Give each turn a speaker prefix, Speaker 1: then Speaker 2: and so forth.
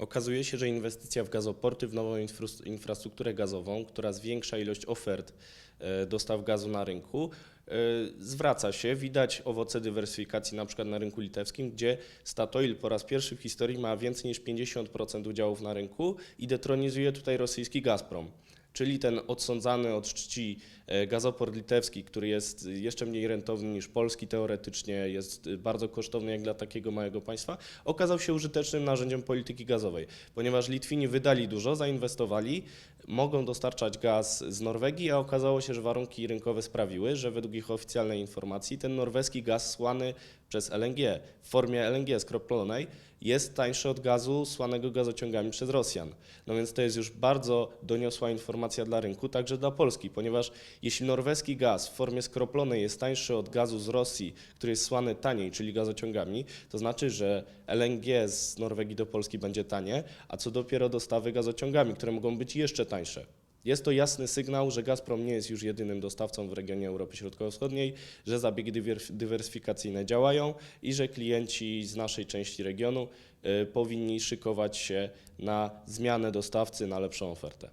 Speaker 1: Okazuje się, że inwestycja w gazoporty, w nową infrastrukturę gazową, która zwiększa ilość ofert e, dostaw gazu na rynku, e, zwraca się. Widać owoce dywersyfikacji na przykład na rynku litewskim, gdzie Statoil po raz pierwszy w historii ma więcej niż 50% udziałów na rynku i detronizuje tutaj rosyjski Gazprom. Czyli ten odsądzany od czci e, gazoport litewski, który jest jeszcze mniej rentowny niż polski, teoretycznie jest bardzo kosztowny jak dla takiego małego państwa, okazał się użytecznym narzędziem polityki gazowej, ponieważ Litwini wydali dużo, zainwestowali, mogą dostarczać gaz z Norwegii, a okazało się, że warunki rynkowe sprawiły, że według ich oficjalnej informacji ten norweski gaz słany przez LNG w formie LNG skroplonej jest tańszy od gazu słanego gazociągami przez Rosjan. No więc to jest już bardzo doniosła informacja dla rynku, także dla Polski, ponieważ jeśli norweski gaz w formie skroplonej jest tańszy od gazu z Rosji, który jest słany taniej, czyli gazociągami, to znaczy, że LNG z Norwegii do Polski będzie tanie, a co dopiero dostawy gazociągami, które mogą być jeszcze tańsze. Jest to jasny sygnał, że Gazprom nie jest już jedynym dostawcą w regionie Europy Środkowo-Wschodniej, że zabiegi dywer- dywersyfikacyjne działają i że klienci z naszej części regionu y, powinni szykować się na zmianę dostawcy, na lepszą ofertę.